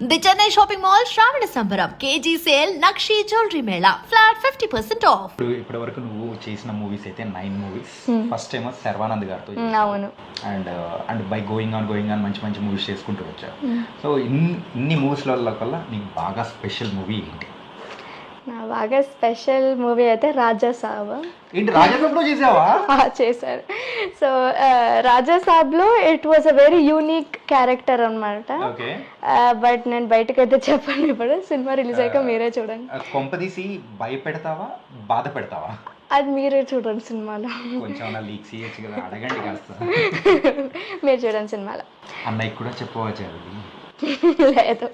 The Chennai shopping mall Shravana Sambaram KG sale Nakshi jewellery mela flat fifty percent off. ఇప్పుడు ఇప్పటి వరకు నువ్వు చేసిన మూవీస్ అయితే nine movies first time Sharwanand గారితో ఉమ్, అవును. And and by going on going on మంచి మంచి మూవీస్ చేసుకుంటూ వచ్చావు. సో ఇన్ని ఇన్ని మూవీస్ల కల్లా నీకు బాగా స్పెషల్ మూవీ ఏంటి? నా బాగా స్పెషల్ మూవీ అయితే రాజా సాబ్ ఏంటి రాజాసాబ్లో చేసావా? చేశారు. So Raja సాబ్లో it was a very unique character అనమాట బట్ నేను బయటకు అయితే చెప్పండి ఇప్పుడు. సినిమా రిలీజ్ అయ్యాక మీరే చూడండి. కొంపదీసి భయపెడతావా బాధ పెడతావా అది మీరే చూడండి సినిమాలో. కొంచెం లీక్స్ కదా అడగండి కాస్త. మీరు చూడండి సినిమాలో. అన్నయ్య కూడా చెప్పవచ్చు లేదు.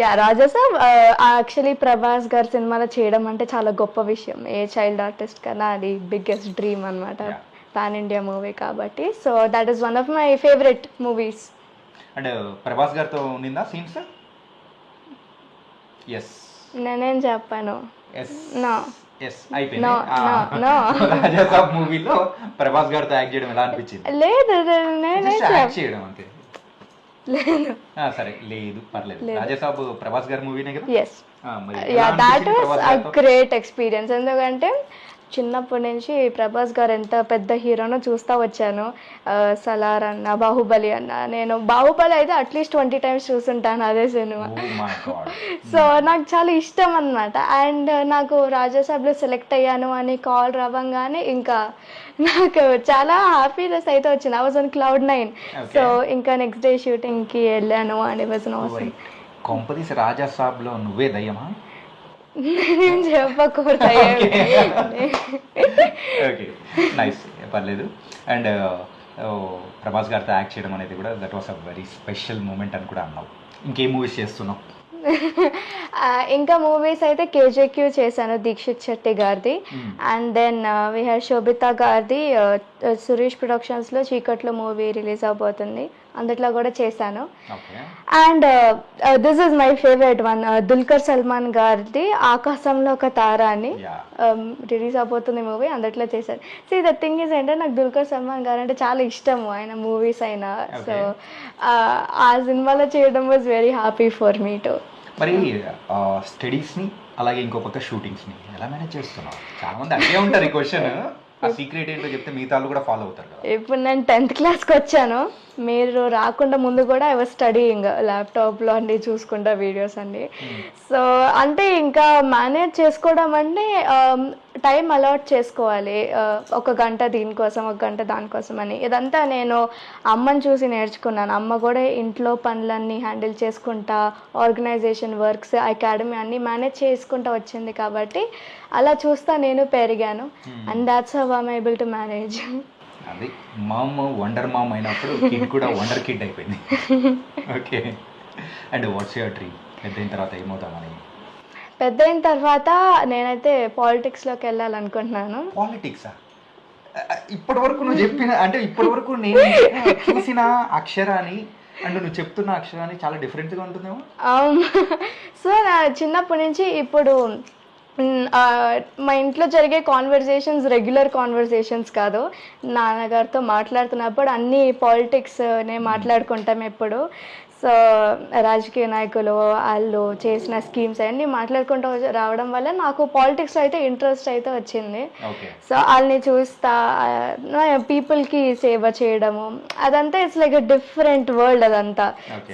యా రాజా సాబ్ యాక్చువల్లీ ప్రభాస్ గారి సినిమాలో చేయడం అంటే చాలా గొప్ప విషయం. ఏ చైల్డ్ ఆర్టిస్ట్ కన్నా అది బిగ్గెస్ట్ డ్రీమ్ అనమాట. పాన్ ఇండియా మూవీ కాబట్టి. So that is one of my favourite movies and Prabhas గారితో ఉండిందా సీన్స్ ఎస్ నేనేం చెప్పాను? నో మూవీలో ప్రభాస్ గారితో యాక్ట్ చేయడం ఎలా అనిపించింది? లేదు నేనే యాక్ట్ చేయడం అంతే. లేదు. సరే లేదు పర్లేదు. రాజాసాబ్ ప్రభాస్ గారి మూవీనే కదా? Yes yeah that was a? Great experience ఎందుకంటే చిన్నప్పటి నుంచి ప్రభాస్ గారు ఎంత పెద్ద హీరోనో చూస్తూ వచ్చాను. సలార్ అన్న బాహుబలి అన్న. నేను బాహుబలి అయితే అట్లీస్ట్ ట్వంటీ టైమ్స్ చూసుంటాను అదే సినిమా. Oh. సో నాకు చాలా ఇష్టం అనమాట అండ్ నాకు రాజ్యసభలో సెలెక్ట్ అయ్యాను అని కాల్ రావంగానే ఇంకా నాకు చాలా హ్యాపీనెస్ అయితే వచ్చింది. I was on cloud nine. So ఇంకా నెక్స్ట్ డే షూటింగ్కి వెళ్ళాను. And it was. కొంపదీసి రాజాసాబ్లో నువ్వే దయ్యమా? నేను చెప్పకూడదు. ఓకే నైస్ పర్లేదు. అండ్ ప్రభాస్ గారితో యాక్ట్ చేయడం అనేది కూడా that was a very special moment అని కూడా అన్నావు. ఇంకేం మూవీస్ చేస్తున్నావు? ఇంకా మూవీస్ అయితే కేజేక్యూ చేశాను దీక్షిత్ శెట్టి గారిది. And then we have Sobhita గారిది ఆ, సురేష్ ప్రొడక్షన్స్లో చీకట్లో మూవీ రిలీజ్ అవబోతుంది. అందుట్లో కూడా చేశాను. And this is my favourite one Dulquer Salmaan గారిది ఆకాశంలో ఒక తార అని రిలీజ్ అవబోతుంది మూవీ అందుట్లో చేశాను సో ద థింగ్ ఇస్ ఏంటంటే నాకు దుల్కర్ సల్మాన్ గారు అంటే చాలా ఇష్టము ఆయన మూవీస్ అయినా. సో. ఆ సినిమాలో చేయడం was very happy for me to మరి స్టడీస్ని అలాగే ఇంకో పక్క షూటింగ్స్ని ఎలా మేనేజ్ చేస్తున్నావు? చాలా మంది అడిగే ఉంటారు ఈ క్వశ్చన్ ఆ సీక్రెట్ ఏంటో చెప్తే మిగతా కూడా ఫాలో అవుతారు ఇప్పుడు నేను టెన్త్ క్లాస్కి వచ్చాను. మీరు రాకుండా ముందు కూడా ఐ వాజ్ స్టడీయింగ్ ల్యాప్టాప్లో అన్ని చూసుకుంటా వీడియోస్ అన్ని సో అంటే ఇంకా మేనేజ్ చేసుకోవడం అంటే టైం అలాట్ చేసుకోవాలి ఒక గంట దీనికోసం ఒక గంట దానికోసం అని. ఇదంతా నేను అమ్మని చూసి నేర్చుకున్నాను. అమ్మ కూడా ఇంట్లో పనులన్నీ హ్యాండిల్ చేసుకుంటా ఆర్గనైజేషన్ వర్క్స్ అకాడమీ అన్నీ మేనేజ్ చేసుకుంటా వచ్చింది కాబట్టి అలా చూస్తా నేను పెరిగాను. And that's how I'm able to manage అది మామ్ వండర్ మామ్ అయినప్పుడు కిడ్ కూడా వండర్ కిడ్ అయిపోయింది. Okay and what's your dream పెద్ద తర్వాత ఏమవుతామని? పెద్ద అయిన తర్వాత నేనైతే పాలిటిక్స్లోకి వెళ్ళాలనుకుంటున్నాను. పాలిటిక్సా ఇప్పటి వరకు నువ్వు చెప్పిన అంటే ఇప్పటి వరకు నేను చూసిన అక్షరాన్ని అండ్ నువ్వు చెప్తున్న అక్షరాన్ని చాలా డిఫరెంట్గా ఉంటుందేమో? సో నా చిన్నప్పటి నుంచి ఇప్పుడు మ్, ఇంట్లో జరిగే కాన్వర్జేషన్స్ రెగ్యులర్ కాన్వర్జేషన్స్ కాదు. నాన్నగారితో మాట్లాడుతున్నప్పుడు అన్ని పాలిటిక్స్ నే మాట్లాడుకుంటాం ఎప్పుడు. సో రాజకీయ నాయకులు వాళ్ళు చేసిన స్కీమ్స్ అన్నీ మాట్లాడుకుంటూ రావడం వల్ల నాకు పాలిటిక్స్లో అయితే ఇంట్రెస్ట్ అయితే వచ్చింది. సో వాళ్ళని చూస్తా పీపుల్కి సేవ చేయడము అదంతా ఇట్స్ లైక్ డిఫరెంట్ వరల్డ్ అదంతా.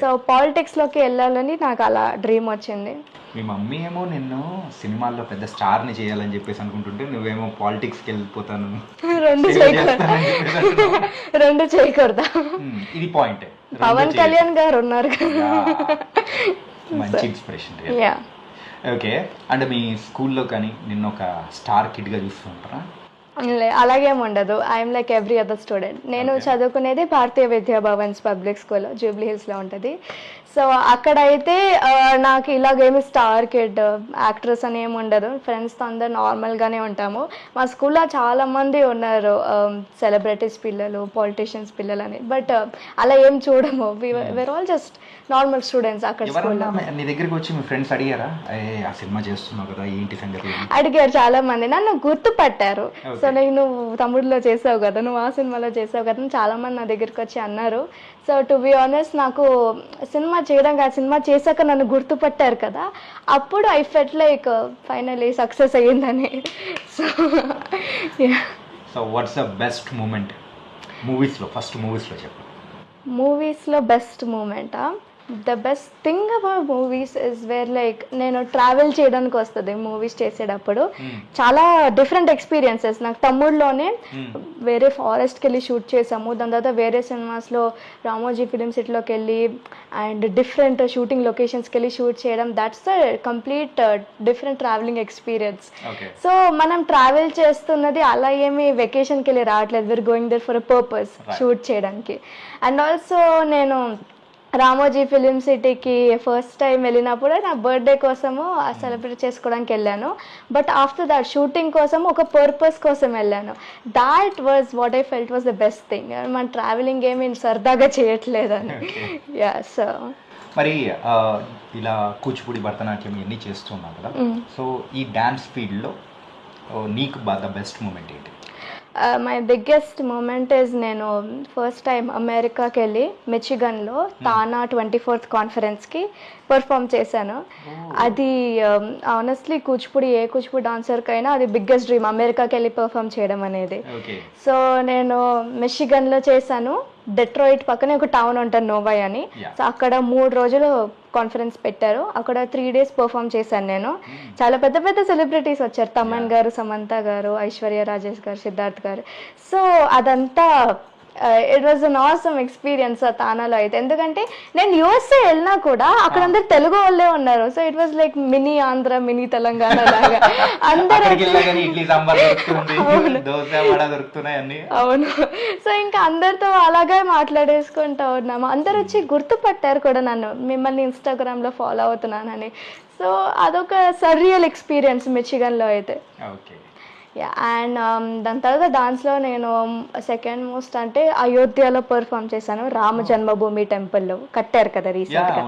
సో పాలిటిక్స్లోకి వెళ్ళాలని నాకు అలా డ్రీమ్ వచ్చింది. మీ మమ్మీ ఏమో నిన్ను సినిమాల్లో పెద్ద స్టార్ని చేయాలని చెప్పేసి అనుకుంటుంటే నువ్వేమో పాలిటిక్స్కి వెళ్ళిపోతాను. రెండు. రెండు చేయకూడదా. ఇది పాయింట్ పవన్ కళ్యాణ్ గారు ఉన్నారు మంచి ఇన్స్పిరేషన్ ఓకే అండ్ మీ స్కూల్లో కానీ నిన్న ఒక స్టార్ కిడ్గా చూస్తుంటారా? అలాగేం ఉండదు. I'm like every other student నేను చదువుకునేది భారతీయ విద్యా భవన్స్ పబ్లిక్ స్కూల్ జూబ్లీ హిల్స్లో ఉంటుంది. సో అక్కడైతే నాకు ఇలాగేమి స్టార్ కిడ్ యాక్ట్రెస్ అని ఏమి ఉండదు. ఫ్రెండ్స్తో అందరు నార్మల్గానే ఉంటాము. మా స్కూల్లో చాలా మంది ఉన్నారు సెలబ్రిటీస్ పిల్లలు పొలిటీషియన్స్ పిల్లలు అని బట్ అలా ఏం చూడము. We're all just normal students అక్కడ స్కూల్లో మీ- నీ దగ్గరికి వచ్చి మీ ఫ్రెండ్స్ అడిగారా? ఏ ఆ సినిమా చేస్తున్నావు కదా ఏంటి సంగతి? అని? అడిగారు చాలా మంది. నన్ను గుర్తుపట్టారు. సో నేను తమ్ముడిలో చేసావు కదా నువ్వు ఆ సినిమాలో చేసావు కదా చాలా మంది నా దగ్గరికి వచ్చి అన్నారు. సో టు బి ఆనెస్ట్ నాకు సినిమా చేయడం కాదు సినిమా చేశాక నన్ను గుర్తుపట్టారు కదా అప్పుడు I felt like finally success అయ్యిందని. So so what's the best moment మూవీస్లో ఫస్ట్ మూవీస్లో చెప్పు. మూవీస్లో best మూమెంటా the best thing about movies is where like నేను ట్రావెల్ చేయడానికి వస్తుంది మూవీస్ చేసేటప్పుడు. చాలా డిఫరెంట్ ఎక్స్పీరియన్సెస్ నాకు తమ్ముడులోనే వేరే ఫారెస్ట్కి వెళ్ళి షూట్ చేసాము. దాని తర్వాత వేరే సినిమాస్లో రామోజీ ఫిలిం సిటీలోకి వెళ్ళి అండ్ డిఫరెంట్ షూటింగ్ లొకేషన్స్కి వెళ్ళి షూట్ చేయడం. That's the complete different travelling experience so మనం ట్రావెల్ చేస్తున్నది అలా ఏమి వెకేషన్కి వెళ్ళి రావట్లేదు. We're going there for a purpose. Shoot చేయడానికి. అండ్ ఆల్సో నేను రామోజీ ఫిలిం సిటీకి ఫస్ట్ టైం వెళ్ళినప్పుడు నా బర్త్డే కోసము సెలబ్రేట్ చేసుకోవడానికి వెళ్ళాను. బట్ ఆఫ్టర్ దట్ షూటింగ్ కోసం ఒక పర్పస్ కోసం వెళ్ళాను. That was what I felt was the best thing. మన ట్రావెలింగ్ ఏమి సరదాగా చేయట్లేదని. యా సో మరి ఇలా కూచిపూడి భరతనాట్యం ఇవన్నీ చేస్తున్నావు కదా. సో ఈ డ్యాన్స్ ఫీల్డ్లో నీకు బాగా బెస్ట్ మూమెంట్ ఏంటి? మై బిగ్గెస్ట్ మూమెంట్ ఇస్ నేను ఫస్ట్ టైం అమెరికాకి వెళ్ళి మిచిగన్లో తానా ట్వంటీ ఫోర్త్ కాన్ఫరెన్స్కి పర్ఫామ్ చేశాను. అది ఆనెస్ట్లీ కూచిపూడి ఏ కూచిపూడి డాన్సర్కైనా అది బిగ్గెస్ట్ డ్రీమ్ అమెరికాకి వెళ్ళి పర్ఫామ్ చేయడం అనేది. సో నేను మిషిగన్లో చేశాను. డెట్రాయిట్ పక్కనే ఒక టౌన్ ఉంటుంది నోవాయ్ అని. సో అక్కడ మూడు రోజులు కాన్ఫరెన్స్ పెట్టారు. అక్కడ త్రీ డేస్ పర్ఫామ్ చేశాను నేను. చాలా పెద్ద పెద్ద సెలబ్రిటీస్ వచ్చారు. తమన్ గారు సమంత గారు ఐశ్వర్య రాజేష్ గారు సిద్ధార్థ్ గారు. సో అదంతా it was an awesome experience ఆ తానాలో అయితే. ఎందుకంటే నేను యూఎస్ఏ వెళ్ళినా కూడా అక్కడ అందరు తెలుగు వాళ్ళే ఉన్నారు. So it was like mini Andhra mini Telangana లాగా. అందరూ అవును. సో ఇంకా అందరితో అలాగే మాట్లాడేసుకుంటా ఉన్నాము అందరు వచ్చి గుర్తుపట్టారు కూడా నన్ను. మిమ్మల్ని ఇన్స్టాగ్రామ్లో ఫాలో అవుతున్నానని. సో అదొక సర్రియల్ ఎక్స్పీరియన్స్ మిచిగన్లో అయితే. ఓకే అండ్ దాని తర్వాత డాన్స్లో నేను సెకండ్ మోస్ట్ అంటే అయోధ్యలో పర్ఫామ్ చేశాను. రామ జన్మభూమి టెంపుల్లో కట్టారు కదా రీసెంట్గా.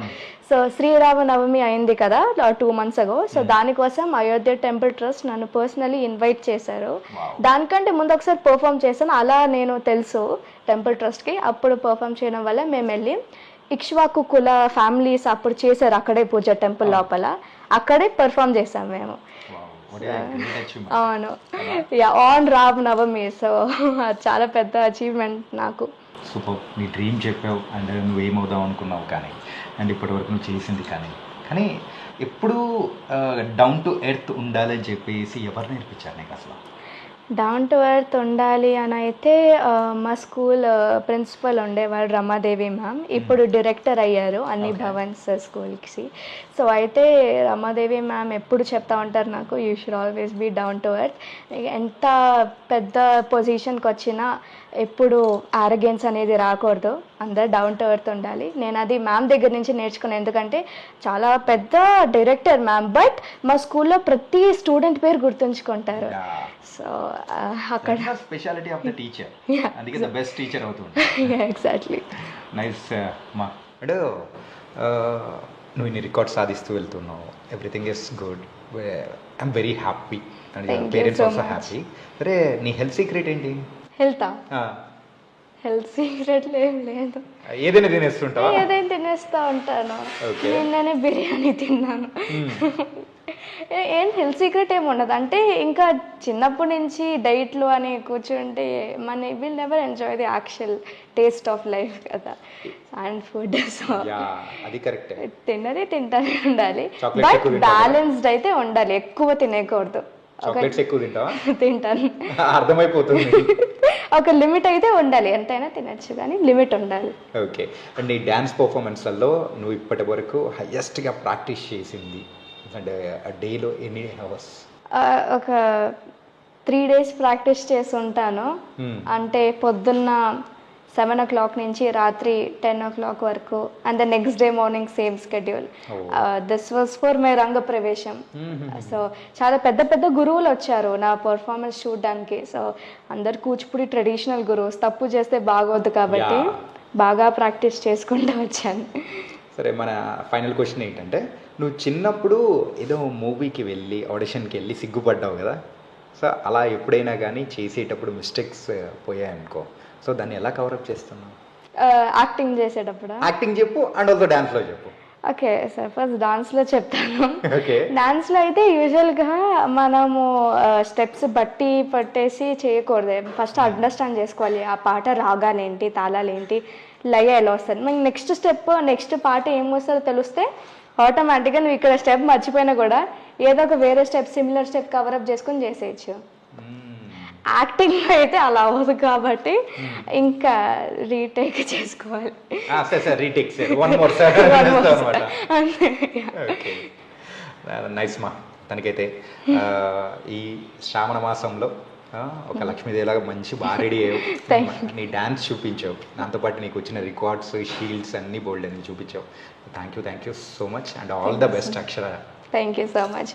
సో శ్రీరామ నవమి అయింది కదా టూ మంత్స్ అగో సో దానికోసం అయోధ్య టెంపుల్ ట్రస్ట్ నన్ను పర్సనలీ ఇన్వైట్ చేశారు. దానికంటే ముందు ఒకసారి పర్ఫామ్ చేశాను. అలా నేను తెలుసు టెంపుల్ ట్రస్ట్కి అప్పుడు పర్ఫామ్ చేయడం వల్ల మేము వెళ్ళి ఇక్ష్వాకు కుల ఫ్యామిలీస్ అప్పుడు చేశారు అక్కడే పూజ టెంపుల్ లోపల. అక్కడే పర్ఫామ్ చేసాం మేము. అవును. Yeah on Ram Navami so చాలా పెద్ద అచీవ్మెంట్ నాకు. సూపర్ నీ డ్రీమ్ చెప్పావు అండ్ నువ్వు ఏమవుదాం అనుకున్నావు కానీ అండ్ ఇప్పటివరకు నువ్వు చేసింది కానీ. కానీ ఎప్పుడు డౌన్ టు ఎర్త్ ఉండాలని చెప్పేసి ఎవరు నేర్పించారు నీకు అసలు? డౌన్ టు ఎర్త్ ఉండాలి అని అయితే మా స్కూల్ ప్రిన్సిపల్ ఉండేవాడు రమాదేవి మ్యామ్. ఇప్పుడు డైరెక్టర్ అయ్యారు అన్ని భవన్స్ స్కూల్కి. సో అయితే రమాదేవి మ్యామ్ ఎప్పుడు చెప్తా ఉంటారు నాకు you should always be down to earth ఎంత పెద్ద పొజిషన్కి వచ్చినా ఎప్పుడు ఆరగెన్స్ అనేది రాకూడదు. అందరు డౌన్ టు ఎర్త్ ఉండాలి. నేను అది మ్యామ్ దగ్గర నుంచి నేర్చుకున్నాను. ఎందుకంటే చాలా పెద్ద డైరెక్టర్ మ్యామ్ బట్ మా స్కూల్లో ప్రతి స్టూడెంట్ పేరు గుర్తుంచుకుంటారు. సో అక్కడ స్పెషాలిటీ ఆఫ్ ద టీచర్. అందుకే ద బెస్ట్ టీచర్ అవుతుంది ఎగ్జాక్ట్లీ నైస్ మా అంటే నువ్వు ఇన్ని రికార్డ్ సాధిస్తూ వెళ్తున్నావు. Everything is good I'm very happy and parents also. Happy సరే నీ హెల్త్ సీక్రెట్ ఏంటి? హెల్తా? హెల్త్ సీక్రెట్లు ఏం లేదు. ఏదైనా తినేస్తుంటావా? ఏదైనా తినేస్తా ఉంటాను. నిన్ననే బిర్యానీ తిన్నాను. ఏ- హెల్త్ సీక్రెట్ ఏమి ఉండదు. అంటే ఇంకా చిన్నప్పటి నుంచి డైట్లు అని కూర్చుంటే మన will never enjoy the actual taste of life కదా. అండ్ ఫుడ్ సో అది కరెక్టే. తిన్నది తింటానే ఉండాలి. బట్? బ్యాలెన్స్డ్ అయితే ఉండాలి. ఎక్కువ తినేయకూడదు. చాక్లెట్స్ ఎక్కువ తింటావా? తింటాను. అర్థమైపోతుంది. ఒక లిమిట్ అయితే ఉండాలి. ఎంతైనా తినచ్చు కానీ లిమిట్ ఉండాలి. ఓకే. అండ్ ఈ డ్యాన్స్ పర్ఫార్మెన్స్లలో నువ్వు ఇప్పటి వరకు హయ్యెస్ట్గా ప్రాక్టీస్ చేసింది అండ్ డేలో ఎన్ని అవర్స్? ఒక త్రీ డేస్ ప్రాక్టీస్ చేసి ఉంటాను. అంటే పొద్దున్న సెవెన్ ఓ క్లాక్ నుంచి రాత్రి టెన్ ఓ క్లాక్ వరకు and the next day morning same schedule. This was for my Ranga Pravesham. So చాలా పెద్ద పెద్ద గురువులు వచ్చారు నా పర్ఫార్మెన్స్ చూడడానికి. సో అందరు కూచిపూడి ట్రెడిషనల్ గురువుస్. తప్పు చేస్తే బాగోదు కాబట్టి. బాగా ప్రాక్టీస్ చేసుకుంటూ వచ్చాను. సరే మన ఫైనల్ క్వశ్చన్ ఏంటంటే నువ్వు చిన్నప్పుడు ఏదో మూవీకి వెళ్ళి ఆడిషన్కి వెళ్ళి సిగ్గుపడ్డావు కదా? సో అలా ఎప్పుడైనా కానీ చేసేటప్పుడు మిస్టేక్స్ పోయాయనుకో సో దాన్ని ఎలా కవరప్ చేస్తున్నావు? యాక్టింగ్ చేసేటప్పుడు? యాక్టింగ్ చెప్పు అండ్ ఆల్సో డాన్స్లో చెప్పు. ఓకే సార్ ఫస్ట్ డాన్స్లో చెప్తాను. ఓకే. డాన్స్లో అయితే యూజువల్గా మనము స్టెప్స్ బట్టి పట్టేసి చేయకూడదు. ఫస్ట్ అండర్స్టాండ్ చేసుకోవాలి ఆ పాట రాగాలు ఏంటి తాళాలు ఏంటి లయ ఎలా వస్తుంది. మనకి నెక్స్ట్ స్టెప్ నెక్స్ట్ పాట ఏం వస్తుందో తెలిస్తే ఆటోమేటిక్గా నువ్వు ఇక్కడ స్టెప్ మర్చిపోయినా కూడా ఏదో ఒక వేరే స్టెప్ సిమిలర్ స్టెప్ కవరప్ చేసుకొని చేసేయచ్చు. యాక్టింగ్లో అయితే అలా అవ్వదు కాబట్టి ఇంకా రీటేక్ చేసుకోవాలి. రీటేక్ వన్ మోర్ నైస్ మా తనకైతే. ఈ శ్రావణ మాసంలో ఒక లక్ష్మీదేవిలాగా మంచి బాగా రెడీ అయ్యావు. నీ డ్యాన్స్ చూపించావు. దాంతోపాటు నీకు వచ్చిన రికార్డ్స్ షీల్డ్స్ అన్నీ బోల్డ్ అన్ని చూపించావు. Thank you thank you so much and all the best Akshara thank you so much